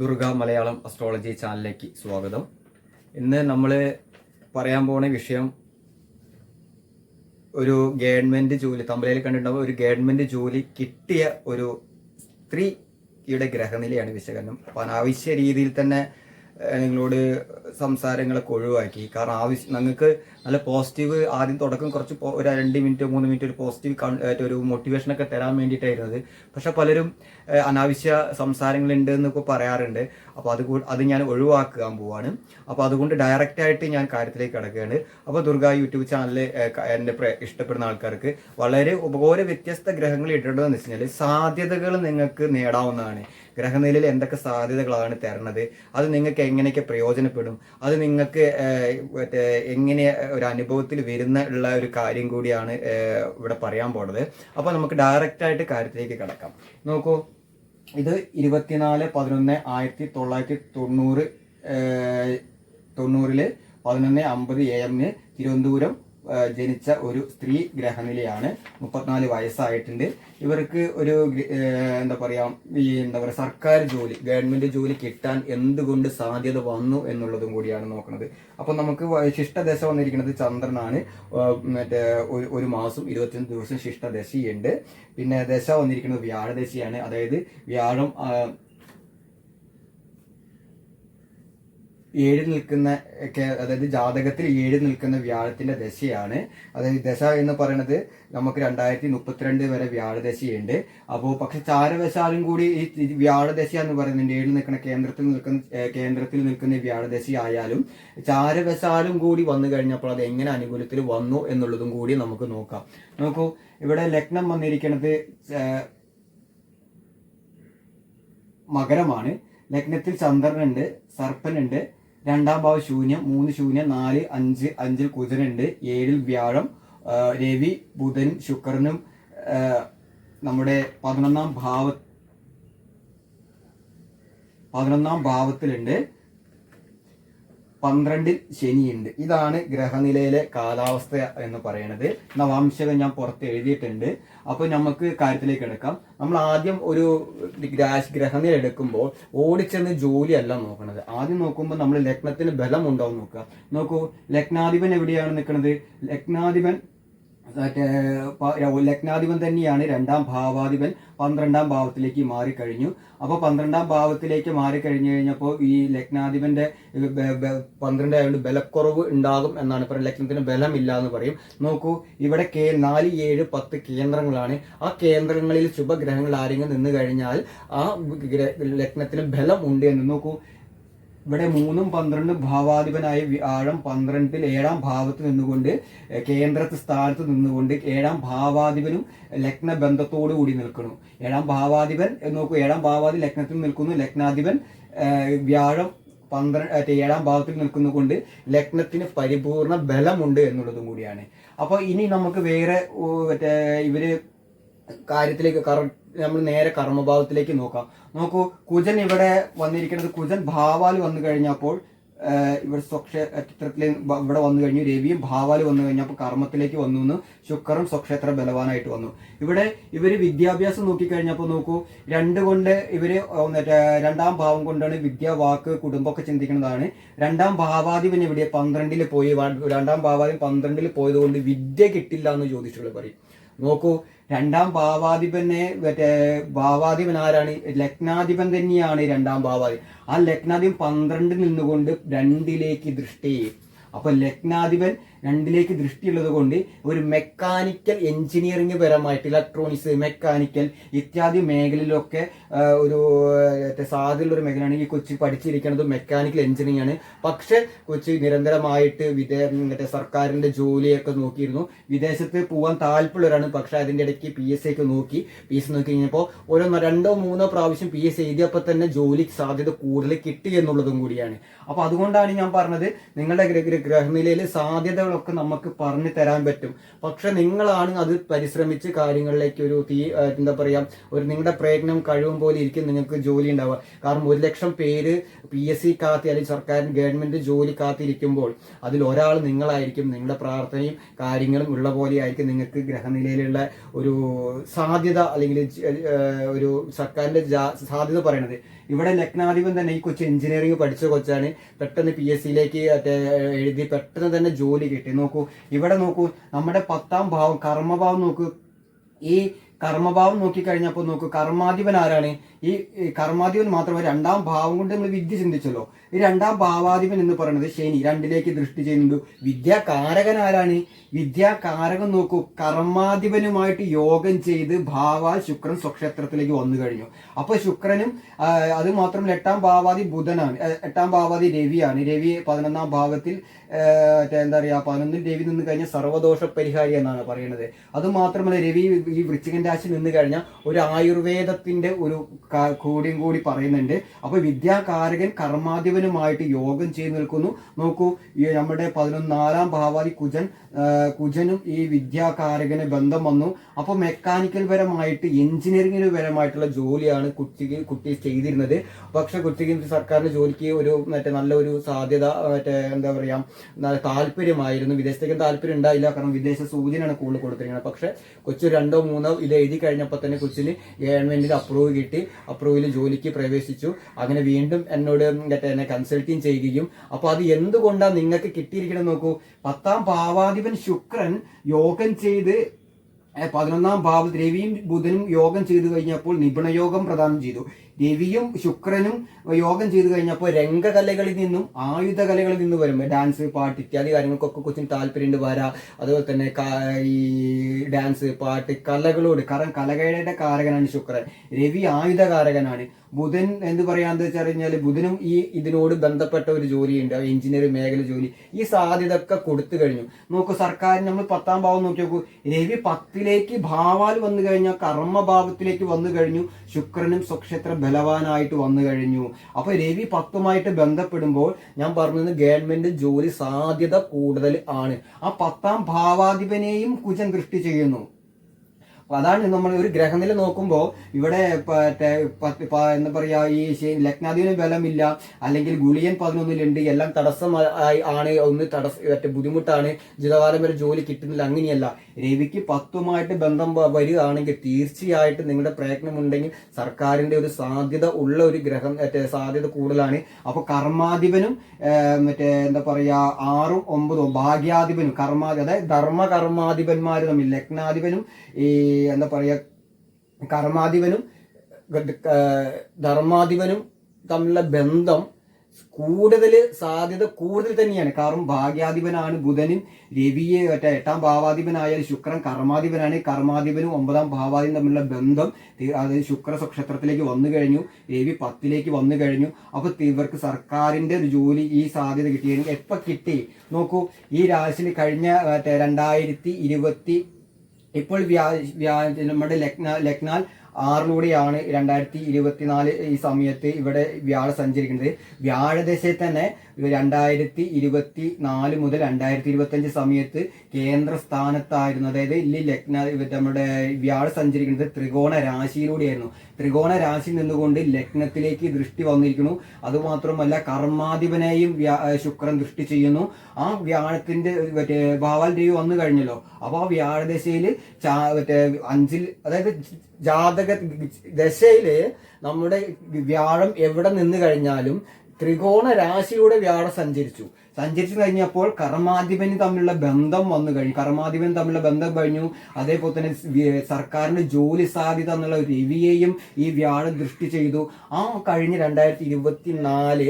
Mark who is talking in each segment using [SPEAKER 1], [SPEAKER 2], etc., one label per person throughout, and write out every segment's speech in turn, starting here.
[SPEAKER 1] Durga Malayalam astrology ചാനലിലേക്ക് സ്വാഗതം. ഇന്ന് നമ്മൾ പറയാൻ പോണ വിഷയം ഒരു ഗവൺമെന്റ് ജോലി തമ്പലയിൽ കണ്ടിട്ടുണ്ടാവും ഒരു ഗവൺമെന്റ് ജോലി കിട്ടിയ ഒരു സ്ത്രീയുടെ ഗ്രഹനിലയാണ് വിശകലനം. അപ്പം അനാവശ്യ രീതിയിൽ തന്നെ നിങ്ങളോട് സംസാരങ്ങളൊക്കെ ഒഴിവാക്കി. കാരണം ആവശ്യം നിങ്ങൾക്ക് നല്ല പോസിറ്റീവ് ആദ്യം തുടക്കം കുറച്ച് ഒരു രണ്ട് മിനിറ്റ് മൂന്ന് മിനിറ്റ് ഒരു പോസിറ്റീവ് ഒരു മോട്ടിവേഷനൊക്കെ തരാൻ വേണ്ടിയിട്ടായിരുന്നത് പക്ഷെ പലരും അനാവശ്യ സംസാരങ്ങളുണ്ട് എന്നൊക്കെ പറയാറുണ്ട്. അപ്പോൾ അത് അത് ഞാൻ ഒഴിവാക്കാൻ പോവാണ്. അപ്പോൾ അതുകൊണ്ട് ഡയറക്റ്റ് ആയിട്ട് ഞാൻ കാര്യത്തിലേക്ക് കിടക്കുകയാണ്. അപ്പോൾ ദുർഗ യൂട്യൂബ് ചാനൽ എന്റെ ഇഷ്ടപ്പെടുന്ന ആൾക്കാർക്ക് വളരെ ഉപകോര വ്യത്യസ്ത ഗ്രഹങ്ങൾ ഇടേണ്ടതെന്ന് വെച്ച് കഴിഞ്ഞാൽ സാധ്യതകൾ നിങ്ങൾക്ക് നേടാവുന്നതാണ്. ഗ്രഹനിലയിൽ എന്തൊക്കെ സാധ്യതകളാണ് തരണത്? അത് നിങ്ങൾക്ക് എങ്ങനെയൊക്കെ പ്രയോജനപ്പെടും? അത് നിങ്ങൾക്ക് എങ്ങനെ ഒരു അനുഭവത്തിൽ വരുന്ന ഉള്ള ഒരു കാര്യം കൂടിയാണ് ഇവിടെ പറയാൻ പോണത്. അപ്പോൾ നമുക്ക് ഡയറക്റ്റ് ആയിട്ട് കാര്യത്തിലേക്ക് കിടക്കാം. നോക്കൂ ഇത് ഇരുപത്തിനാല് പതിനൊന്ന് ആയിരത്തി തൊള്ളായിരത്തി തൊണ്ണൂറ് തൊണ്ണൂറിൽ പതിനൊന്ന് അമ്പത് എ എമ്മിന് തിരുവനന്തപുരം ജനിച്ച ഒരു സ്ത്രീ ഗ്രഹനിലയാണ്. മുപ്പത്തിനാല് വയസ്സായിട്ടുണ്ട്. ഇവർക്ക് ഒരു എന്താ പറയാ ഈ എന്താ പറയാ സർക്കാർ ജോലി ഗവൺമെന്റ് ജോലി കിട്ടാൻ എന്തുകൊണ്ട് സാധ്യത വന്നു എന്നുള്ളതും കൂടിയാണ് നോക്കുന്നത് അപ്പൊ നമുക്ക് ശിഷ്ടദശ വന്നിരിക്കുന്നത് ചന്ദ്രനാണ്. മറ്റേ ഒരു- മാസം ഇരുപത്തിയൊന്ന് ദിവസം ശിഷ്ടദശയുണ്ട്. പിന്നെ ദശ വന്നിരിക്കുന്നത് വ്യാഴദശയാണ്. അതായത് വ്യാഴം ഏഴിൽ നിൽക്കുന്ന അതായത് ജാതകത്തിൽ ഏഴ് നിൽക്കുന്ന വ്യാഴത്തിന്റെ ദശയാണ്. അതായത് ദശ എന്ന് പറയുന്നത് നമുക്ക് രണ്ടായിരത്തി മുപ്പത്തിരണ്ട് വരെ വ്യാഴദശയുണ്ട്. അപ്പോൾ പക്ഷെ ചാരവശാലും കൂടി ഈ വ്യാഴദശ എന്ന് പറയുന്നുണ്ട്. ഏഴ് നിൽക്കുന്ന കേന്ദ്രത്തിൽ നിൽക്കുന്ന കേന്ദ്രത്തിൽ നിൽക്കുന്ന വ്യാഴദശ ആയാലും ചാരവശാലും കൂടി വന്നു കഴിഞ്ഞപ്പോൾ അത് എങ്ങനെ അനുകൂലത്തിൽ വന്നു എന്നുള്ളതും കൂടി നമുക്ക് നോക്കാം. നോക്കൂ ഇവിടെ ലഗ്നം വന്നിരിക്കുന്നത് മകരമാണ്. ലഗ്നത്തിൽ ചന്ദ്രനുണ്ട് സർപ്പനുണ്ട് രണ്ടാം ഭാവം ശൂന്യം മൂന്ന് ശൂന്യം നാല് അഞ്ച് അഞ്ചിൽ കുതിരുണ്ട് ഏഴിൽ വ്യാഴം രവി ബുധൻ ശുക്രനും നമ്മുടെ പതിനൊന്നാം ഭാവ പതിനൊന്നാം ഭാവത്തിലുണ്ട്. പന്ത്രണ്ടിൽ ശനിയുണ്ട്. ഇതാണ് ഗ്രഹനിലയിലെ കാലാവസ്ഥ എന്ന് പറയുന്നത് നവാംശകം ഞാൻ പുറത്ത് എഴുതിയിട്ടുണ്ട്. അപ്പോൾ നമുക്ക് കാര്യത്തിലേക്ക് എടുക്കാം നമ്മൾ ആദ്യം ഒരു ഗ്രാ- ഗ്രഹനില എടുക്കുമ്പോൾ ഓടിച്ചെന്ന് ജോലിയല്ല നോക്കുന്നത് ആദ്യം നോക്കുമ്പോൾ നമ്മൾ ലഗ്നത്തിന് ബലം ഉണ്ടോ എന്ന് നോക്കുക. നോക്കൂ ലഗ്നാധിപൻ എവിടെയാണ് നിൽക്കുന്നത് ലഗ്നാധിപൻ ലഗ്നാധിപൻ തന്നെയാണ് രണ്ടാം ഭാവാധിപൻ. പന്ത്രണ്ടാം ഭാവത്തിലേക്ക് മാറിക്കഴിഞ്ഞു. അപ്പോൾ പന്ത്രണ്ടാം ഭാവത്തിലേക്ക് മാറിക്കഴിഞ്ഞു കഴിഞ്ഞപ്പോൾ ഈ ലഗ്നാധിപന്റെ പന്ത്രണ്ട് ആയതുകൊണ്ട് ബലക്കുറവ് ഉണ്ടാകും എന്നാണ് പറയുന്നത്. ലഗ്നത്തിന് ബലമില്ല എന്ന് പറയും. നോക്കൂ ഇവിടെ കേ നാല് ഏഴ് പത്ത് കേന്ദ്രങ്ങളാണ്. ആ കേന്ദ്രങ്ങളിൽ ശുഭഗ്രഹങ്ങൾ ആരെങ്കിലും നിന്ന് കഴിഞ്ഞാൽ ആ ലഗ്നത്തിന് ബലം ഉണ്ട് എന്ന്. നോക്കൂ ഇവിടെ മൂന്നും പന്ത്രണ്ടും ഭാവാധിപനായ വ്യാഴം പന്ത്രണ്ടിൽ ഏഴാം ഭാവത്ത് നിന്നുകൊണ്ട് കേന്ദ്രത്തെ സ്ഥാനത്ത് നിന്നുകൊണ്ട് ഏഴാം ഭാവാധിപനും ലഗ്ന ബന്ധത്തോടു കൂടി നിൽക്കുന്നു. ഏഴാം ഭാവാധിപൻ നോക്കൂ ഏഴാം ഭാവാധി ലഗ്നത്തിൽ നിൽക്കുന്നു. ലഗ്നാധിപൻ വ്യാഴം പന്ത്രണ്ട് ഏഴാം ഭാവത്തിൽ നിൽക്കുന്നതുകൊണ്ട് ലഗ്നത്തിന് പരിപൂർണ ബലമുണ്ട് എന്നുള്ളതും കൂടിയാണ്. അപ്പോൾ ഇനി നമുക്ക് വേറെ മറ്റേ ഇവർ കാര്യത്തിലേക്ക് കറ നമ്മൾ നേരെ കർമ്മഭാവത്തിലേക്ക് നോക്കാം. നോക്കൂ കുജൻ ഇവിടെ വന്നിരിക്കുന്നത് കുജൻ ഭാവാൽ വന്നു കഴിഞ്ഞപ്പോൾ ഇവിടെ സ്വക്ഷേത്രത്തിൽ ഇവിടെ വന്നു കഴിഞ്ഞു രവിയും ഭാവാൽ വന്നു കഴിഞ്ഞപ്പോൾ കർമ്മത്തിലേക്ക് വന്നു എന്ന് ശുക്രൻ സ്വക്ഷേത്ര ബലവാനായിട്ട് വന്നു. ഇവിടെ ഇവർ വിദ്യാഭ്യാസം നോക്കിക്കഴിഞ്ഞപ്പോൾ നോക്കൂ രണ്ട് കൊണ്ട് ഇവർ രണ്ടാം ഭാവം കൊണ്ടാണ് വിദ്യ വാക്ക് കുടുംബമൊക്കെ ചിന്തിക്കുന്നതാണ്. രണ്ടാം ഭാവാധിപൻ ഇവിടെ പന്ത്രണ്ടിൽ പോയി രണ്ടാം ഭാവാധിപൻ പന്ത്രണ്ടിൽ പോയത് കൊണ്ട് വിദ്യ കിട്ടില്ല എന്ന് ജ്യോതിഷുകൾ പറയും. നോക്കൂ രണ്ടാം ഭാവാധിപനെ മറ്റേ ഭാവാധിപൻ ആരാണ്? ലഗ്നാധിപൻ തന്നെയാണ് രണ്ടാം ഭാവാധിപൻ. ആ ലഗ്നാധിപൻ പന്ത്രണ്ടിൽ നിന്നുകൊണ്ട് രണ്ടിലേക്ക് ദൃഷ്ടി. അപ്പൊ ലഗ്നാധിപൻ രണ്ടിലേക്ക് ദൃഷ്ടിയുള്ളത് കൊണ്ട് ഒരു മെക്കാനിക്കൽ എഞ്ചിനീയറിംഗ് പരമായിട്ട് ഇലക്ട്രോണിക്സ് മെക്കാനിക്കൽ ഇത്യാദി മേഖലയിലൊക്കെ ഒരു സാധ്യതയുള്ള ഒരു മേഖലയാണ് ഈ കൊച്ചി പഠിച്ചിരിക്കുന്നത് മെക്കാനിക്കൽ എഞ്ചിനീയറിംഗ് ആണ്. പക്ഷെ കൊച്ചി നിരന്തരമായിട്ട് വിദേ മറ്റേ സർക്കാരിന്റെ ജോലിയൊക്കെ നോക്കിയിരുന്നു. വിദേശത്ത് പോകാൻ താല്പര്യമുള്ളവരാണ്. പക്ഷെ അതിന്റെ ഇടയ്ക്ക് പി എസ് സി ഒക്കെ നോക്കി. പി എസ് സി നോക്കി കഴിഞ്ഞപ്പോൾ ഓരോ രണ്ടോ മൂന്നോ പ്രാവശ്യം പി എസ് എഴുതിയപ്പോൾ തന്നെ ജോലിക്ക് സാധ്യത കൂടുതൽ കിട്ടി എന്നുള്ളതും കൂടിയാണ്. അപ്പോൾ അതുകൊണ്ടാണ് ഞാൻ പറഞ്ഞത് നിങ്ങളുടെ ഗ്രഹനിലയിൽ ഗ്ര- ഗ്രഹനിലയിൽ നമുക്ക് പറഞ്ഞു തരാൻ പറ്റും. പക്ഷെ നിങ്ങളാണ് അത് പരിശ്രമിച്ച് കാര്യങ്ങളിലേക്ക് ഒരു തീ എന്താ പറയുക ഒരു നിങ്ങളുടെ പ്രയത്നം കഴിവും പോലെ ഇരിക്കും നിങ്ങൾക്ക് ജോലി ഉണ്ടാവുക. കാരണം ഒരു ലക്ഷം പേര് പി എസ് സി കാത്തി അല്ലെങ്കിൽ സർക്കാരിന് ഗവൺമെന്റ് ജോലി കാത്തിരിക്കുമ്പോൾ അതിൽ ഒരാൾ നിങ്ങളായിരിക്കും. നിങ്ങളുടെ പ്രാർത്ഥനയും കാര്യങ്ങളും ഉള്ള പോലെ ആയിരിക്കും നിങ്ങൾക്ക് ഗ്രഹനിലയിലുള്ള ഒരു സാധ്യത അല്ലെങ്കിൽ ഒരു സർക്കാരിന്റെ സാധ്യത പറയണത്. ഇവിടെ ലഗ്നാധിപൻ തന്നെ ഈ കൊച്ചു എഞ്ചിനീയറിംഗ് പഠിച്ച കൊച്ചാണ്. പെട്ടെന്ന് പി എസ് സിയിലേക്ക് എഴുതി പെട്ടെന്ന് തന്നെ ജോലി കിട്ടി. നോക്കൂ ഇവിടെ നോക്കൂ നമ്മുടെ പത്താം ഭാവം കർമ്മഭാവം നോക്കൂ. ഈ കർമ്മഭാവം നോക്കിക്കഴിഞ്ഞപ്പോൾ നോക്കൂ കർമാധിപൻ ആരാണ്? ഈ കർമാധിപൻ മാത്രമല്ല രണ്ടാം ഭാവം കൊണ്ട് നമ്മൾ വിദ്യ ചിന്തിച്ചല്ലോ. ഈ രണ്ടാം ഭാവാധിപൻ എന്ന് പറയുന്നത് ശനി. രണ്ടിലേക്ക് ദൃഷ്ടി ചെയ്യുന്നുണ്ട്. വിദ്യാകാരകൻ ആരാണ് വിദ്യാകാരകൻ നോക്കൂ. കർമാധിപനുമായിട്ട് യോഗം ചെയ്ത് ഭാവാൽ ശുക്രൻ സ്വക്ഷേത്രത്തിലേക്ക് വന്നു കഴിഞ്ഞു. അപ്പൊ ശുക്രനും അത് മാത്രമല്ല എട്ടാം ഭാവാദി ബുധനാണ്. എട്ടാം ഭാവാദി രവിയാണ്. രവി പതിനൊന്നാം ഭാവത്തിൽ എന്താ പറയാ പതിനൊന്നിൽ രവി നിന്ന് കഴിഞ്ഞാൽ സർവദോഷ പരിഹാരി എന്നാണ് പറയുന്നത്. അത് മാത്രമല്ല രവി ഈ വൃശ്ചികൻ രാശി നിന്ന് കഴിഞ്ഞാൽ ഒരു ആയുർവേദത്തിന്റെ ഒരു കൂടിയും കൂടി പറയുന്നുണ്ട്. അപ്പൊ വിദ്യാകാരകൻ കർമാധിപനുമായിട്ട് യോഗം ചെയ്തു നിൽക്കുന്നു. നോക്കൂ ഈ നമ്മുടെ പതിനൊന്നാലാം ഭാവാതി കുജൻ കുജനും ഈ വിദ്യാകാരകന് ബന്ധം വന്നു. അപ്പൊ മെക്കാനിക്കൽ പരമായിട്ട് എഞ്ചിനീയറിംഗിന് പരമായിട്ടുള്ള ജോലിയാണ് കുട്ടിക്ക് കുട്ടി ചെയ്തിരുന്നത്. പക്ഷെ കുട്ടിക്ക് സർക്കാരിന്റെ ജോലിക്ക് ഒരു മറ്റേ നല്ലൊരു സാധ്യത മറ്റേ എന്താ പറയാ നല്ല താല്പര്യമായിരുന്നു. വിദേശത്തേക്ക് താല്പര്യം ഉണ്ടായില്ല. കാരണം വിദേശ സൂചനയാണ് കൂടുതൽ കൊടുത്തിരിക്കുന്നത്. പക്ഷെ കൊച്ചു രണ്ടോ മൂന്നോ ഇത് എഴുതി കഴിഞ്ഞപ്പോൾ തന്നെ കൊച്ചിന് ഗവൺമെന്റിന്റെ അപ്രൂവ് കിട്ടി. അപ്രൂവിൽ ജോലിക്ക് പ്രവേശിച്ചു. അങ്ങനെ വീണ്ടും എന്നോട് മറ്റേ എന്നെ കൺസൾട്ടിങ് ചെയ്യുകയും. അപ്പൊ അത് എന്തുകൊണ്ടാണ് നിങ്ങൾക്ക് കിട്ടിയിരിക്കണം നോക്കൂ. പത്താം ഭാവാധിപൻ ശുക്രൻ യോഗം ചെയ്ത് പതിനൊന്നാം ഭാവത്തിൽ രവിയും ബുധനും യോഗം ചെയ്തു കഴിഞ്ഞപ്പോൾ നിപുണയോഗം പ്രദാനം ചെയ്തു. രവിയും ശുക്രനും യോഗം ചെയ്തു കഴിഞ്ഞപ്പോൾ രംഗകലകളിൽ നിന്നും ആയുധ കലകളിൽ നിന്ന് വരും ഡാൻസ് പാട്ട് ഇത്യാദി കാര്യങ്ങൾക്കൊക്കെ കൊച്ചിന് താല്പര്യമുണ്ട് വരാ. അതുപോലെ തന്നെ ഈ ഡാൻസ് പാട്ട് കലകളോട് കാരണം കലകളുടെ കാരകനാണ് ശുക്രൻ. രവി ആയുധകാരകനാണ്. ബുധൻ എന്ന് പറയാന്ന് വെച്ചാൽ കഴിഞ്ഞാൽ ബുധനും ഈ ഇതിനോട് ബന്ധപ്പെട്ട ഒരു ജോലിയുണ്ട്. എഞ്ചിനീയറിംഗ് മേഖല ജോലി. ഈ സാധ്യത ഒക്കെ കൊടുത്തു കഴിഞ്ഞു. നോക്കൂ സർക്കാർ നമ്മൾ പത്താം ഭാവം നോക്കി നോക്കൂ. രവി പത്തിലേക്ക് ഭാവാൽ വന്നു കഴിഞ്ഞാൽ കർമ്മഭാവത്തിലേക്ക് വന്നു കഴിഞ്ഞു. ശുക്രനും സ്വക്ഷേത്ര ബലവാനായിട്ട് വന്നു കഴിഞ്ഞു. അപ്പൊ രവി പത്തുമായിട്ട് ബന്ധപ്പെടുമ്പോൾ ഞാൻ പറഞ്ഞത് ഗവൺമെന്റ് ജോലി സാധ്യത കൂടുതൽ ആണ്. ആ പത്താം ഭാവാധിപനെയും കുജൻ ദൃഷ്ടി ചെയ്യുന്നു. അപ്പൊ അതാണ് നമ്മൾ ഒരു ഗ്രഹനില നോക്കുമ്പോൾ ഇവിടെ എന്താ പറയാ ഈ ലഗ്നാധീന ബലമില്ല അല്ലെങ്കിൽ ഗുളിയൻ പതിനൊന്നിലുണ്ട് എല്ലാം തടസ്സം ആണ് ഒന്ന് തടസ്സം മറ്റേ ബുദ്ധിമുട്ടാണ് ജിതവാരം വരെ ജോലി കിട്ടുന്നില്ല അങ്ങനെയല്ല. രവിക്ക് പത്തുമായിട്ട് ബന്ധം വരികയാണെങ്കിൽ തീർച്ചയായിട്ടും നിങ്ങളുടെ പ്രയത്നമുണ്ടെങ്കിൽ സർക്കാരിന്റെ ഒരു സാധ്യത ഉള്ള ഒരു ഗ്രഹം മറ്റേ സാധ്യത കൂടുതലാണ്. അപ്പൊ കർമാധിപനും മറ്റേ എന്താ പറയാ ആറും ഒമ്പതും ഭാഗ്യാധിപനും കർമാധി അതായത് ധർമ്മ കർമാധിപന്മാർ തമ്മിൽ ലഗ്നാധിപനും ഈ എന്താ പറയുക കർമാധിപനും ധർമാധിപനും തമ്മിലുള്ള ബന്ധം കൂടുതൽ സാധ്യത കൂടുതൽ തന്നെയാണ്. കാരണം ഭാഗ്യാധിപനാണ് ബുധനും രവിയെ മറ്റേ എട്ടാം ഭാവാധിപനായാൽ ശുക്രൻ കർമാധിപനാണ്. കർമാധിപനും ഒമ്പതാം ഭാവാധിപനും തമ്മിലുള്ള ബന്ധം അതായത് ശുക്ര സ്വക്ഷേത്രത്തിലേക്ക് വന്നു കഴിഞ്ഞു രവി പത്തിലേക്ക് വന്നു കഴിഞ്ഞു. അപ്പോൾ ഇവർക്ക് സർക്കാരിന്റെ ഒരു ജോലി ഈ സാധ്യത കിട്ടിയെങ്കിൽ എപ്പോൾ കിട്ടി? നോക്കൂ ഈ രാശിയിൽ കഴിഞ്ഞ മറ്റേ രണ്ടായിരത്തി ഇരുപത്തി ഇപ്പോൾ വ്യാ വ്യാ നമ്മുടെ ലഗ്ന ലഗ്നാൽ ആറിലൂടെയാണ് രണ്ടായിരത്തി ഇരുപത്തിനാല് ഈ സമയത്ത് ഇവിടെ വ്യാഴ സഞ്ചരിക്കുന്നത്. വ്യാഴദശയിൽ തന്നെ രണ്ടായിരത്തി ഇരുപത്തി നാല് മുതൽ രണ്ടായിരത്തി ഇരുപത്തി അഞ്ച് സമയത്ത് കേന്ദ്ര സ്ഥാനത്തായിരുന്നു അതായത് ഇല്ലി ലഗ്ന നമ്മുടെ വ്യാഴ സഞ്ചരിക്കുന്നത് ത്രികോണ രാശിയിലൂടെയായിരുന്നു. ത്രികോണ രാശി നിന്നുകൊണ്ട് ലഗ്നത്തിലേക്ക് ദൃഷ്ടി വന്നിരിക്കുന്നു. അതുമാത്രമല്ല കർമാധിപനെയും ശുക്രൻ ദൃഷ്ടി ചെയ്യുന്നു. ആ വ്യാഴത്തിന്റെ മറ്റേ ഭാവാൽ ദേവി വന്നു കഴിഞ്ഞല്ലോ. അപ്പൊ ആ വ്യാഴദശയിൽ മറ്റേ അഞ്ചിൽ അതായത് ജാതക ദശയിൽ നമ്മുടെ വ്യാഴം എവിടെ നിന്ന് കഴിഞ്ഞാലും ത്രികോണ രാശിയുടെ വ്യാഴം സഞ്ചരിച്ചു. സഞ്ചരിച്ചു കഴിഞ്ഞപ്പോൾ കർമാധിപന് തമ്മിലുള്ള ബന്ധം വന്നു കഴിഞ്ഞു. കർമാധിപൻ തമ്മിലുള്ള ബന്ധം കഴിഞ്ഞു. അതേപോലെ തന്നെ സർക്കാരിന് സർക്കാരിന്റെ ജോലി സാധ്യത എന്നുള്ള രവിയെയും ഈ വ്യാഴം ദൃഷ്ടി ചെയ്തു. ആ കഴിഞ്ഞ രണ്ടായിരത്തി ഇരുപത്തി നാല്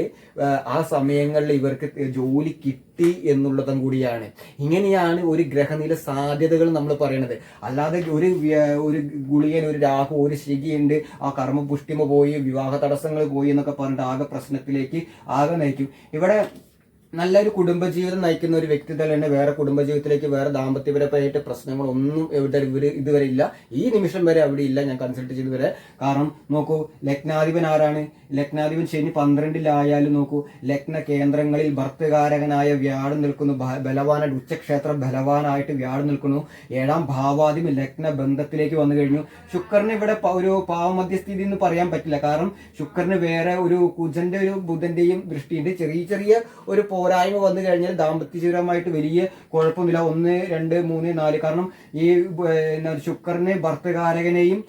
[SPEAKER 1] ആ സമയങ്ങളിൽ ഇവർക്ക് ജോലി കിട്ടി എന്നുള്ളതും കൂടിയാണ്. ഇങ്ങനെയാണ് ഒരു ഗ്രഹനില സാധ്യതകൾ നമ്മൾ പറയുന്നത് അല്ലാതെ ഒരു ഒരു ഗുളിയൻ ഒരു രാഹു ഒരു ശിഖിയുണ്ട്. ആ കർമ്മ പുഷ്ടിമ പോയി വിവാഹ തടസ്സങ്ങൾ പോയി എന്നൊക്കെ പറഞ്ഞിട്ട് ആകെ പ്രശ്നത്തിലേക്ക് ആകെ നയിക്കും. ഇവിടെ നല്ലൊരു കുടുംബജീവിതം നയിക്കുന്ന ഒരു വ്യക്തി തന്നെ വേറെ കുടുംബജീവിതത്തിലേക്ക് വേറെ ദാമ്പത്യപരമായിട്ട് പ്രശ്നങ്ങളൊന്നും ഇവിടെ ഇവർ ഇതുവരെ ഇല്ല. ഈ നിമിഷം വരെ അവിടെ ഇല്ല ഞാൻ കൺസൾട്ട് ചെയ്ത് വരെ കാരണം നോക്കൂ ലഗ്നാധിപൻ ആരാണ്? ലഗ്നാധിപൻ ശനി പന്ത്രണ്ടിലായാലും നോക്കൂ ലഗ്ന കേന്ദ്രങ്ങളിൽ ഭർത്തകാരകനായ വ്യാഴം നിൽക്കുന്നു ബലവാനായിട്ട് ഉച്ചക്ഷേത്ര ബലവാനായിട്ട് വ്യാഴം നിൽക്കുന്നു. ഏഴാം ഭാവാധിപൻ ലഗ്ന ബന്ധത്തിലേക്ക് വന്നു കഴിഞ്ഞു. ശുക്രന് ഇവിടെ ഒരു പാവമധ്യസ്ഥിതി എന്ന് പറയാൻ പറ്റില്ല. കാരണം ശുക്രന് വേറെ ഒരു കുജന്റെ ഒരു ബുധന്റെയും ദൃഷ്ടിയുണ്ട്. ചെറിയ ചെറിയ ഒരു പോരായ്മ വന്നു കഴിഞ്ഞാൽ ദാമ്പത്യ ജീവിതമായിട്ട് വലിയ കുഴപ്പമില്ല. ഒന്ന് രണ്ട് മൂന്ന് നാല്. കാരണം ഈ ശുക്രനെ ഭർത്തകാരകനെയും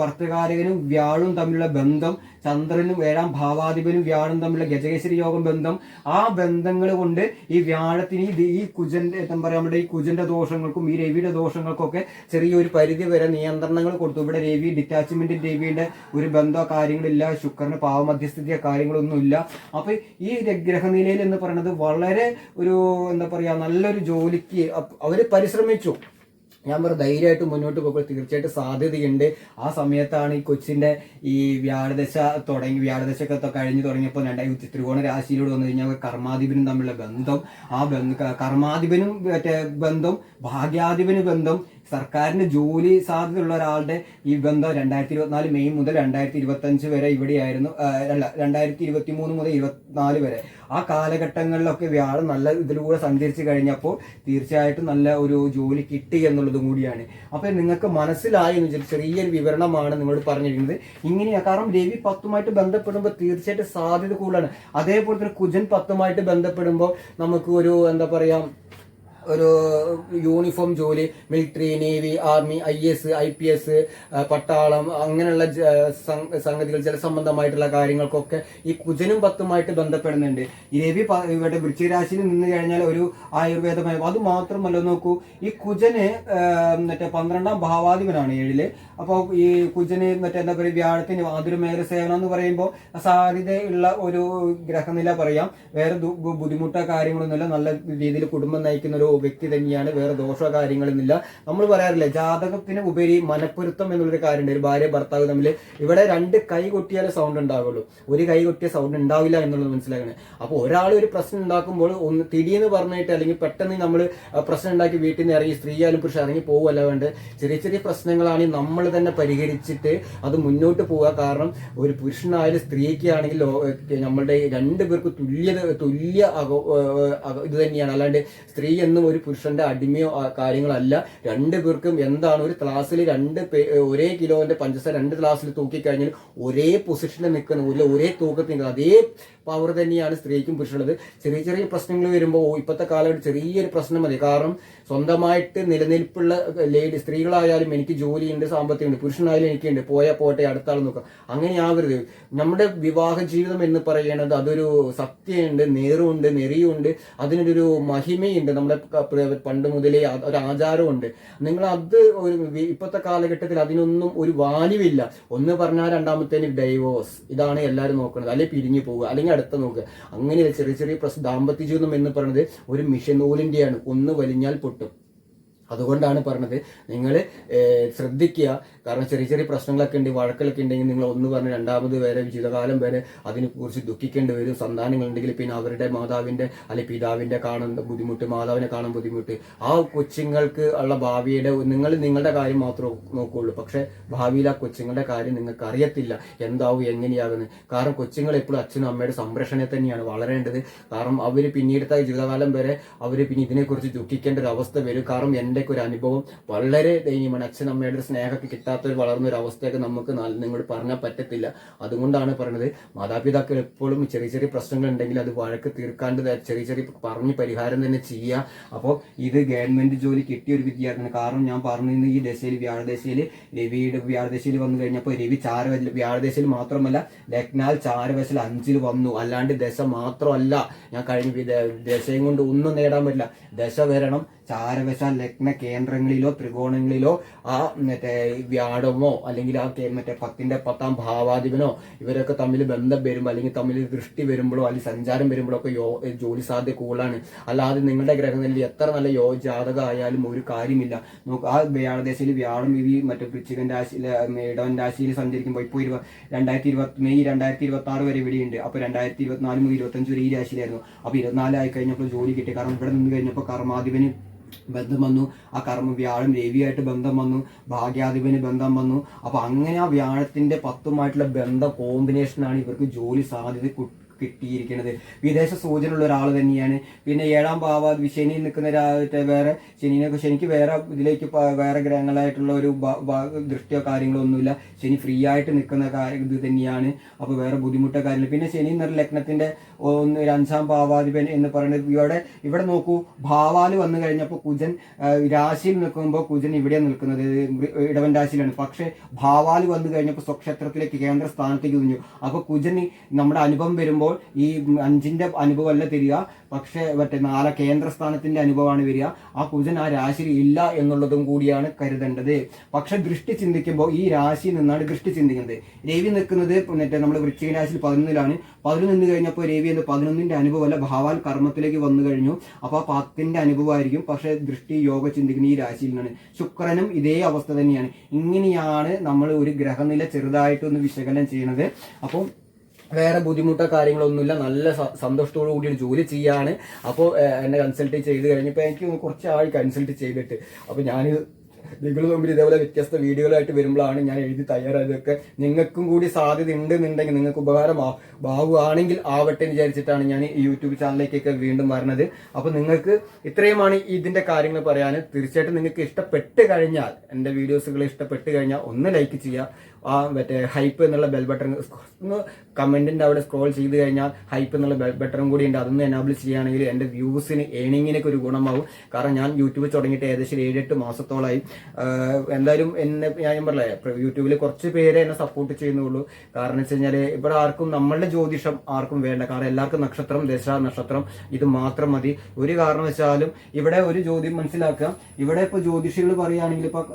[SPEAKER 1] ഭർത്തകാരകനും വ്യാഴും തമ്മിലുള്ള ബന്ധം ചന്ദ്രനും ഏഴാം ഭാവാധിപനും വ്യാഴും തമ്മിലുള്ള ഗജകേശ്വരി യോഗം ബന്ധം ആ ബന്ധങ്ങൾ കൊണ്ട് ഈ വ്യാഴത്തിന് ഈ ഈ കുജന്റെ എന്താ പറയുക നമ്മുടെ ഈ കുജന്റെ ദോഷങ്ങൾക്കും ഈ രവിയുടെ ദോഷങ്ങൾക്കൊക്കെ ചെറിയൊരു പരിധി വരെ നിയന്ത്രണങ്ങൾ കൊടുത്തു. ഇവിടെ രവി ഡിറ്റാച്ച്മെന്റ് രവിയുടെ ഒരു ബന്ധമോ കാര്യങ്ങളില്ല ശുക്രന് പാവമധ്യസ്ഥിതിയോ കാര്യങ്ങളൊന്നുമില്ല അപ്പൊ ഈ ഗ്രഹനിലയിൽ എന്ന് പറയുന്നത് വളരെ ഒരു എന്താ പറയാ നല്ലൊരു ജോലിക്ക് അവർ പരിശ്രമിച്ചു. ഞാൻ പറ ധൈര്യമായിട്ട് മുന്നോട്ട് പോകുമ്പോൾ തീർച്ചയായിട്ടും സാധ്യതയുണ്ട്. ആ സമയത്താണ് ഈ കൊച്ചിന്റെ ഈ വ്യാഴദശ തുടങ്ങി വ്യാഴദശ ഒക്കെ കഴിഞ്ഞു തുടങ്ങിയപ്പോൾ രണ്ടായി ത്രികോണ രാശിയിലൂടെ വന്നു കഴിഞ്ഞാൽ കർമാധിപനും തമ്മിലുള്ള ബന്ധം. ആ ബന്ധം കർമാധിപനും മറ്റേ ബന്ധം ഭാഗ്യാധിപന് ബന്ധം സർക്കാരിന് ജോലി സാധ്യതയുള്ള ഒരാളുടെ ഈ ബന്ധം രണ്ടായിരത്തി ഇരുപത്തിനാല് മെയ് മുതൽ രണ്ടായിരത്തി ഇരുപത്തി അഞ്ച് വരെ ഇവിടെയായിരുന്നു അല്ല രണ്ടായിരത്തി ഇരുപത്തി മൂന്ന് മുതൽ ഇരുപത്തിനാല് വരെ. ആ കാലഘട്ടങ്ങളിലൊക്കെ വ്യാഴം നല്ല ഇതിലൂടെ സഞ്ചരിച്ചു കഴിഞ്ഞപ്പോൾ തീർച്ചയായിട്ടും നല്ല ഒരു ജോലി കിട്ടി എന്നുള്ളതും കൂടിയാണ്. അപ്പൊ നിങ്ങൾക്ക് മനസ്സിലായി എന്ന് വെച്ചാൽ ചെറിയൊരു വിവരണമാണ് നിങ്ങളോട് പറഞ്ഞിരിക്കുന്നത്. ഇങ്ങനെയാണ് കാരണം രവി പത്തുമായിട്ട് ബന്ധപ്പെടുമ്പോൾ തീർച്ചയായിട്ടും സാധ്യത കൂടുതലാണ്. അതേപോലെ തന്നെ കുജൻ പത്തുമായിട്ട് ബന്ധപ്പെടുമ്പോൾ നമുക്ക് ഒരു എന്താ പറയാ ഒരു യൂണിഫോം ജോലി military navy army I S I P S പട്ടാളം അങ്ങനെയുള്ള സംഗതികൾ ജലസംബന്ധമായിട്ടുള്ള കാര്യങ്ങൾക്കൊക്കെ ഈ കുജനും പത്തുമായിട്ട് ബന്ധപ്പെടുന്നുണ്ട്. രവി ഇവിടെ വൃശ്ചികരാശിയിൽ നിന്ന് കഴിഞ്ഞാൽ ഒരു ആയുർവേദമായി അത് മാത്രമല്ല നോക്കൂ. ഈ കുജന് മറ്റേ പന്ത്രണ്ടാം ഭാവാധിപനാണ് ഏഴിൽ. അപ്പോൾ ഈ കുജന് മറ്റേ എന്താ പറയുക വ്യാഴത്തിന് ആതുര മേഖല സേവനം എന്ന് പറയുമ്പോൾ സാധ്യതയുള്ള ഒരു ഗ്രഹനില പറയാം. വേറെ ബുദ്ധിമുട്ടോ കാര്യങ്ങളൊന്നുമില്ല. നല്ല രീതിയിൽ കുടുംബം നയിക്കുന്ന ഒരു വ്യക്തി തന്നെയാണ് വേറെ ദോഷമോ കാര്യങ്ങളൊന്നുമില്ല. നമ്മൾ പറയാറില്ല ജാതകത്തിന് ഉപരി മനപ്പൊരുത്തം എന്നുള്ളൊരു കാര്യമുണ്ട്. ഒരു ഭാര്യ ഭർത്താവ് തമ്മിൽ ഇവിടെ രണ്ട് കൈ കൊട്ടിയാലേ സൗണ്ട് ഉണ്ടാവുള്ളൂ. ഒരു കൈ കൊട്ടിയ സൗണ്ട് ഉണ്ടാവില്ല എന്നുള്ളത് മനസ്സിലാക്കണം. അപ്പോൾ ഒരാൾ ഒരു പ്രശ്നം ഉണ്ടാക്കുമ്പോൾ ഒന്ന് തിരിയെന്ന് പറഞ്ഞിട്ട് അല്ലെങ്കിൽ പെട്ടെന്ന് നമ്മൾ പ്രശ്നം ഉണ്ടാക്കി വീട്ടിൽ നിന്ന് ഇറങ്ങി സ്ത്രീ ആയാലും പുരുഷൻ ഇറങ്ങി പോകുമല്ല വേണ്ട ചെറിയ ചെറിയ പ്രശ്നങ്ങളാണ് നമ്മൾ തന്നെ പരിഹരിച്ചിട്ട് അത് മുന്നോട്ട് പോവുക. കാരണം ഒരു പുരുഷനായാലും സ്ത്രീക്ക് ആണെങ്കിൽ നമ്മളുടെ രണ്ടു പേർക്ക് തുല്യത തുല്യ ഇത് തന്നെയാണ്. അല്ലാണ്ട് സ്ത്രീ എന്നും ഒരു പുരുഷന്റെ അടിമയോ കാര്യങ്ങളല്ല. രണ്ടു പേർക്കും എന്താണ് ഒരു ക്ലാസ്സിൽ രണ്ട് ഒരേ കിലോന്റെ പഞ്ചസാര രണ്ട് ക്ലാസ്സിൽ തൂക്കി കഴിഞ്ഞാൽ ഒരേ പൊസിഷനിൽ നിൽക്കുന്ന ഒരു ഒരേ തൂക്കത്തിൽ അതേ പവർ തന്നെയാണ് സ്ത്രീക്കും പുരുഷനുള്ളത്. ചെറിയ ചെറിയ പ്രശ്നങ്ങൾ വരുമ്പോൾ ഇപ്പോഴത്തെ കാലഘട്ടം ചെറിയൊരു പ്രശ്നം മതി. കാരണം സ്വന്തമായിട്ട് നിലനിൽപ്പുള്ള ലേഡി സ്ത്രീകളായാലും എനിക്ക് ജോലിയുണ്ട് സാമ്പത്തികമുണ്ട് പുരുഷനായാലും എനിക്കുണ്ട് പോയാൽ പോട്ടെ അടുത്ത ആൾ നോക്കാം. അങ്ങനെ ആവരുത് നമ്മുടെ വിവാഹ ജീവിതം എന്ന് പറയുന്നത് അതൊരു സത്യമുണ്ട് നേറുണ്ട് നെറിയുണ്ട് അതിനൊരു മഹിമയുണ്ട്. നമ്മുടെ പണ്ട് മുതലേ ഒരു ആചാരമുണ്ട്. നിങ്ങൾ അത് ഒരു ഇപ്പോഴത്തെ കാലഘട്ടത്തിൽ അതിനൊന്നും ഒരു വാല്യുവില്ല. ഒന്ന് പറഞ്ഞാൽ രണ്ടാമത്തേന് ഡൈവോഴ്സ് ഇതാണ് എല്ലാവരും നോക്കുന്നത് അല്ലെങ്കിൽ പിരിഞ്ഞു പോവുക അല്ലെങ്കിൽ അടുത്ത നോക്കുക. അങ്ങനെയല്ല ചെറിയ ചെറിയ പ്രശ്നം ദാമ്പത്യ ജീവിതം എന്ന് പറയുന്നത് ഒരു മിഷൻ നൂലിന്റെയാണ് ഒന്ന് വലിഞ്ഞാൽ അതുകൊണ്ടാണ് പറഞ്ഞത്. നിങ്ങൾ ശ്രദ്ധിക്കുക. കാരണം ചെറിയ ചെറിയ പ്രശ്നങ്ങളൊക്കെ ഉണ്ട് വഴക്കലൊക്കെ ഉണ്ടെങ്കിൽ നിങ്ങൾ ഒന്ന് പറഞ്ഞ് രണ്ടാമത് വരെ ജീവിതകാലം വരെ അതിനെക്കുറിച്ച് ദുഃഖിക്കേണ്ടി വരും. സന്താനങ്ങളുണ്ടെങ്കിൽ പിന്നെ അവരുടെ മാതാവിന്റെ അല്ലെങ്കിൽ പിതാവിന്റെ കാണുന്ന ബുദ്ധിമുട്ട് മാതാവിനെ കാണാൻ ബുദ്ധിമുട്ട്. ആ കൊച്ചുങ്ങൾക്ക് ഉള്ള ഭാവിയുടെ നിങ്ങൾ നിങ്ങളുടെ കാര്യം മാത്രമേ നോക്കുകയുള്ളൂ പക്ഷെ ഭാവിയിൽ ആ കൊച്ചുങ്ങളുടെ കാര്യം നിങ്ങൾക്ക് അറിയത്തില്ല. എന്താവും എങ്ങനെയാകുന്നത് കാരണം കൊച്ചുങ്ങൾ എപ്പോഴും അച്ഛനും അമ്മയുടെ സംരക്ഷണത്തിൽ തന്നെയാണ് വളരേണ്ടത്. കാരണം അവർ പിന്നീടത്തെ ജീവിതകാലം വരെ അവർ പിന്നെ ഇതിനെക്കുറിച്ച് ദുഃഖിക്കേണ്ട ഒരു അവസ്ഥ വരും. കാരണം എന്റെ ഒരു അനുഭവം വളരെ ദയനീയമാണ്. അച്ഛനമ്മയുടെ സ്നേഹമൊക്കെ കിട്ടാത്ത ഒരു വളർന്ന ഒരു അവസ്ഥയൊക്കെ നമുക്ക് നിങ്ങളോട് പറഞ്ഞാൽ പറ്റത്തില്ല. അതുകൊണ്ടാണ് പറയുന്നത് മാതാപിതാക്കൾ എപ്പോഴും ചെറിയ ചെറിയ പ്രശ്നങ്ങൾ ഉണ്ടെങ്കിൽ അത് വഴക്ക് തീർക്കാണ്ട് ചെറിയ ചെറിയ പറഞ്ഞ് പരിഹാരം തന്നെ ചെയ്യുക. അപ്പോൾ ഇത് ഗവൺമെന്റ് ജോലി കിട്ടിയ ഒരു വിദ്യാർത്ഥിയാണ്. കാരണം ഞാൻ പറഞ്ഞിരുന്നു ഈ ദശയിൽ വ്യാഴദശയിൽ രവിയുടെ വ്യാഴദശയിൽ വന്നു കഴിഞ്ഞപ്പോൾ രവി ചാര വ്യാഴദശയിൽ മാത്രമല്ല ലഗ്നാൽ ചാരവശൽ അഞ്ചിൽ വന്നു. അല്ലാണ്ട് ദശ മാത്രമല്ല. ഞാൻ കഴിഞ്ഞ ദശയും കൊണ്ട് ഒന്നും നേടാൻ പറ്റില്ല. ദശ വരണം. ചാരവശ ലഗ്ന കേന്ദ്രങ്ങളിലോ ത്രികോണങ്ങളിലോ ആ മറ്റേ വ്യാഴമോ അല്ലെങ്കിൽ ആ മറ്റേ പത്തിന്റെ പത്താം ഭാവാധിപനോ ഇവരൊക്കെ തമ്മിൽ ബന്ധം വരുമ്പോൾ അല്ലെങ്കിൽ തമ്മിൽ ദൃഷ്ടി വരുമ്പോഴോ അല്ലെങ്കിൽ സഞ്ചാരം വരുമ്പോഴോ ഒക്കെ യോ ജോലി സാധ്യത കൂടുതലാണ്. അല്ലാതെ നിങ്ങളുടെ ഗ്രഹങ്ങളിൽ എത്ര നല്ല യോ ജാതകമായാലും ഒരു കാര്യമില്ല. നോക്ക് ആ വ്യാഴദേശയിൽ വ്യാഴം ഇവി മറ്റേ വൃശ്ചികൻ രാശിയിൽ ഇടവൻ രാശിയിൽ സഞ്ചരിക്കുമ്പോൾ ഇപ്പോൾ ഇരുപത് രണ്ടായിരത്തി ഇരുപത്തി മെയ് രണ്ടായിരത്തി ഇരുപത്തി ആറ് വരെ ഇവിടെയുണ്ട് അപ്പോൾ രണ്ടായിരത്തി ഇരുപത്തിനാല് മുതൽ ഇരുപത്തഞ്ച് വരെ ഈ രാശിയിലായിരുന്നു. അപ്പോൾ ഇരുപത്തിനാല് ആയി കഴിഞ്ഞപ്പോൾ ജോലി കിട്ടി. കാരണം ഇവിടെ നിന്ന് കഴിഞ്ഞപ്പോൾ കർമാധിപന് ബന്ധം വന്നു ആ കർമ്മ വ്യാഴം രവിയായിട്ട് ബന്ധം വന്നു ഭാഗ്യാധിപന് ബന്ധം വന്നു. അപ്പൊ അങ്ങനെ ആ വ്യാഴത്തിന്റെ പത്തുമായിട്ടുള്ള ബന്ധം കോമ്പിനേഷനാണ് ഇവർക്ക് ജോലി സാധ്യത കിട്ടിയിരിക്കുന്നത്. വിദേശ സൂചനയുള്ള ഒരാൾ തന്നെയാണ്. പിന്നെ ഏഴാം ഭാവ ശനി നിൽക്കുന്ന വേറെ ശനിനെ ശനിക്ക് വേറെ ഇതിലേക്ക് വേറെ ഗ്രഹങ്ങളായിട്ടുള്ള ഒരു ദൃഷ്ടിയോ കാര്യങ്ങളോ ഒന്നുമില്ല. ശനി ഫ്രീ ആയിട്ട് നിൽക്കുന്ന കാര്യം ഇത് തന്നെയാണ്. അപ്പോൾ വേറെ ബുദ്ധിമുട്ടോ കാര്യമില്ല പിന്നെ ശനി എന്നൊരു ലഗ്നത്തിന്റെ ഒന്ന് രണ്ടാം ഭാവാധിപൻ എന്ന് പറയുന്നത് ഇവിടെ ഇവിടെ നോക്കൂ ഭാവാൽ വന്നു കഴിഞ്ഞപ്പോൾ കുജൻ രാശിയിൽ നിൽക്കുമ്പോൾ കുജൻ ഇവിടെ നിൽക്കുന്നത് ഇടവൻ രാശിയിലാണ്. പക്ഷേ ഭാവാൽ വന്നു കഴിഞ്ഞപ്പോൾ സ്വക്ഷേത്രത്തിലേക്ക് കേന്ദ്ര സ്ഥാനത്തേക്ക് തുഞ്ഞു അപ്പോൾ കുജന് നമ്മുടെ അനുഭവം വരുമ്പോൾ ഈ അഞ്ചിന്റെ അനുഭവമല്ല തരിക പക്ഷേ മറ്റേ നാല കേന്ദ്ര സ്ഥാനത്തിന്റെ അനുഭവമാണ് വരിക. ആ കുജൻ ആ രാശിയിൽ ഇല്ല എന്നുള്ളതും കൂടിയാണ് കരുതേണ്ടത്. പക്ഷെ ദൃഷ്ടി ചിന്തിക്കുമ്പോൾ ഈ രാശിയിൽ നിന്നാണ് ദൃഷ്ടി ചിന്തിക്കുന്നത്. രവി നിൽക്കുന്നത് മറ്റേ നമ്മുടെ വൃശ്ചിക രാശിയിൽ പതിനൊന്നിലാണ്. പതിനൊന്ന് നിന്ന് കഴിഞ്ഞപ്പോൾ രവി എന്ന് പതിനൊന്നിന്റെ അനുഭവമല്ല ഭാവാൽ കർമ്മത്തിലേക്ക് വന്നു കഴിഞ്ഞു. അപ്പൊ ആ പത്തിന്റെ അനുഭവമായിരിക്കും. പക്ഷെ ദൃഷ്ടി യോഗ ചിന്തിക്കുന്ന ഈ രാശിയിൽ നിന്നാണ് ശുക്രനും ഇതേ അവസ്ഥ തന്നെയാണ്. ഇങ്ങനെയാണ് നമ്മൾ ഒരു ഗ്രഹനില ചെറുതായിട്ടൊന്ന് വിശകലനം ചെയ്യുന്നത് അപ്പം വേറെ ബുദ്ധിമുട്ടോ കാര്യങ്ങളൊന്നുമില്ല നല്ല സന്തോഷത്തോടു കൂടി ജോലി ചെയ്യാണ്. അപ്പോൾ എന്നെ കൺസൾട്ട് ചെയ്ത് കഴിഞ്ഞപ്പോൾ എനിക്ക് കുറച്ച് ആൾ കൺസൾട്ട് ചെയ്തിട്ട്. അപ്പോൾ ഞാൻ നിങ്ങൾ മുമ്പിൽ ഇതേപോലെ വ്യത്യസ്ത വീഡിയോകളായിട്ട് വരുമ്പോഴാണ് ഞാൻ എഴുതി തയ്യാറായതൊക്കെ നിങ്ങൾക്കും കൂടി സാധ്യത ഉണ്ട് എന്നുണ്ടെങ്കിൽ നിങ്ങൾക്ക് ഉപകാരമാ ആണെങ്കിൽ ആവട്ടെ എന്ന് വിചാരിച്ചിട്ടാണ് ഞാൻ ഈ യൂട്യൂബ് ചാനലിലേക്കൊക്കെ വീണ്ടും വരുന്നത് അപ്പോൾ നിങ്ങൾക്ക് ഇത്രയുമാണ് ഇതിന്റെ കാര്യങ്ങൾ പറയാൻ. തീർച്ചയായിട്ടും നിങ്ങൾക്ക് ഇഷ്ടപ്പെട്ട് കഴിഞ്ഞാൽ എന്റെ വീഡിയോസുകൾ ഇഷ്ടപ്പെട്ട് കഴിഞ്ഞാൽ ഒന്ന് ലൈക്ക് ചെയ്യുക. ആ മറ്റേ ഹൈപ്പ് എന്നുള്ള ബെൽ ബട്ടൺ ഒന്ന് കമന്റിന്റെ അവിടെ സ്ക്രോൾ ചെയ്ത് കഴിഞ്ഞാൽ ഹൈപ്പ് എന്നുള്ള ബെൽ ബട്ടൺ കൂടി ഉണ്ട്. അതൊന്ന് എനാബിൾ ചെയ്യുകയാണെങ്കിൽ എന്റെ വ്യൂസിന് ഏണിങ്ങിനൊക്കെ ഒരു ഗുണമാവും. കാരണം ഞാൻ യൂട്യൂബ് തുടങ്ങിയിട്ട് ഏകദേശം ഏഴെട്ട് മാസത്തോളമായി എന്തായാലും എന്നെ ഞാൻ പറഞ്ഞേ യൂട്യൂബിൽ കുറച്ച് പേരെ എന്നെ സപ്പോർട്ട് ചെയ്യുന്നുള്ളൂ. കാരണം വെച്ച് കഴിഞ്ഞാൽ ഇവിടെ ആർക്കും നമ്മളുടെ ജ്യോതിഷം ആർക്കും വേണ്ട. കാരണം എല്ലാവർക്കും നക്ഷത്രം ദശ നക്ഷത്രം ഇത് മാത്രം മതി. ഒരു കാരണം വെച്ചാലും ഇവിടെ ഒരു ജ്യോതി മനസ്സിലാക്കുക. ഇവിടെ ഇപ്പോൾ ജ്യോതിഷികൾ പറയുകയാണെങ്കിൽ ഇപ്പോൾ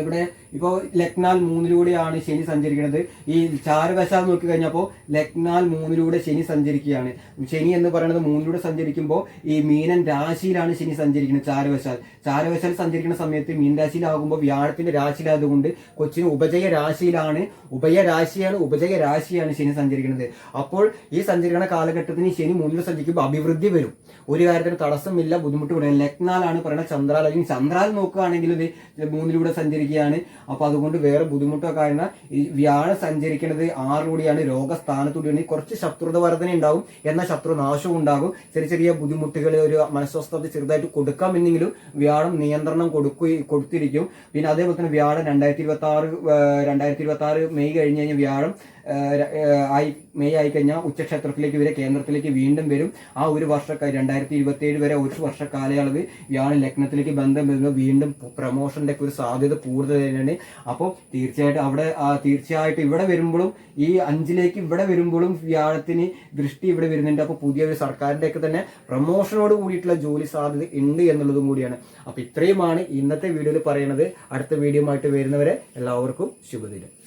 [SPEAKER 1] ഇവിടെ ഇപ്പോൾ ലക്നാൽ മൂന്നിലൂടെയാണ് ശനി സഞ്ചരിക്കുന്നത്. ഈ ചാരവശ നോക്കി കഴിഞ്ഞപ്പോൾ ലക്നാൽ മൂന്നിലൂടെ ശനി സഞ്ചരിക്കുകയാണ്. ശനി എന്ന് പറയുന്നത് മൂന്നിലൂടെ സഞ്ചരിക്കുമ്പോൾ ഈ മീനൻ രാശിയിലാണ് ശനി സഞ്ചരിക്കുന്നത് ചാരവശാൽ. ചാരവശാൽ സഞ്ചരിക്കുന്ന സമയത്ത് മീൻ രാശിയിലാകുമ്പോൾ വ്യാഴത്തിന്റെ രാശിയിലായതുകൊണ്ട് കൊച്ചിന് ഉപജയ രാശിയിലാണ് ഉഭയ രാശിയാണ് ഉപജയ രാശിയാണ് ശനി സഞ്ചരിക്കുന്നത്. അപ്പോൾ ഈ സഞ്ചരിക്കുന്ന കാലഘട്ടത്തിന് ശനി മൂന്നിൽ സഞ്ചരിക്കുമ്പോൾ അഭിവൃദ്ധി വരും. ഒരു കാര്യത്തിന് തടസ്സമില്ല ബുദ്ധിമുട്ട് വരും ലക്നാലാണ് പറയുന്നത് ചന്ദ്രാൽ അല്ലെങ്കിൽ ചന്ദ്രാൽ നോക്കുകയാണെങ്കിൽ ഇത് മൂന്നിലൂടെ സഞ്ചരിക്കുകയാണ്. അപ്പൊ അതുകൊണ്ട് വേറെ ബുദ്ധിമുട്ടോ കാരണം ഈ വ്യാഴം സഞ്ചരിക്കുന്നത് ആറിലൂടെയാണ് രോഗസ്ഥാനത്തൂടെയാണ് കുറച്ച് ശത്രുത വർധന ഉണ്ടാവും. എന്നാൽ ശത്രുനാശവും ഉണ്ടാകും. ചെറിയ ചെറിയ ബുദ്ധിമുട്ടുകൾ ഒരു മനസ്വസ്ഥത ചെറുതായിട്ട് കൊടുക്കാം കൊടുക്കാമെന്നെങ്കിലും വ്യാഴം നിയന്ത്രണം കൊടുക്കു കൊടുത്തിരിക്കും. പിന്നെ അതേപോലെ തന്നെ വ്യാഴം രണ്ടായിരത്തി ഇരുപത്തി ആറ് രണ്ടായിരത്തി ഇരുപത്തി ആറ് മെയ് കഴിഞ്ഞ് കഴിഞ്ഞാൽ വ്യാഴം ആയി മെയ് ആയി കഴിഞ്ഞാൽ ഉച്ചക്ഷേത്രത്തിലേക്ക് വരെ കേന്ദ്രത്തിലേക്ക് വീണ്ടും വരും. ആ ഒരു വർഷ രണ്ടായിരത്തി ഇരുപത്തി ഏഴ് വരെ ഒരു വർഷ കാലയളവ് ഇയാൾ ലഗ്നത്തിലേക്ക് ബന്ധം വരുന്നത്. വീണ്ടും പ്രൊമോഷന്റെ ഒക്കെ ഒരു സാധ്യത കൂടുതൽ തന്നെയാണ്. അപ്പോൾ തീർച്ചയായിട്ടും അവിടെ തീർച്ചയായിട്ടും ഇവിടെ വരുമ്പോഴും ഈ അഞ്ചിലേക്ക് ഇവിടെ വരുമ്പോഴും വ്യാഴത്തിന് ദൃഷ്ടി ഇവിടെ വരുന്നുണ്ട്. അപ്പോൾ പുതിയ ഒരു സർക്കാരിന്റെ ഒക്കെ തന്നെ പ്രൊമോഷനോട് കൂടിയിട്ടുള്ള ജോലി സാധ്യത ഉണ്ട് എന്നുള്ളതും കൂടിയാണ്. അപ്പോൾ ഇത്രയുമാണ് ഇന്നത്തെ വീഡിയോയിൽ പറയുന്നത് അടുത്ത വീഡിയോ ആയിട്ട് വരുന്നവരെ എല്ലാവർക്കും ശുഭദിനം.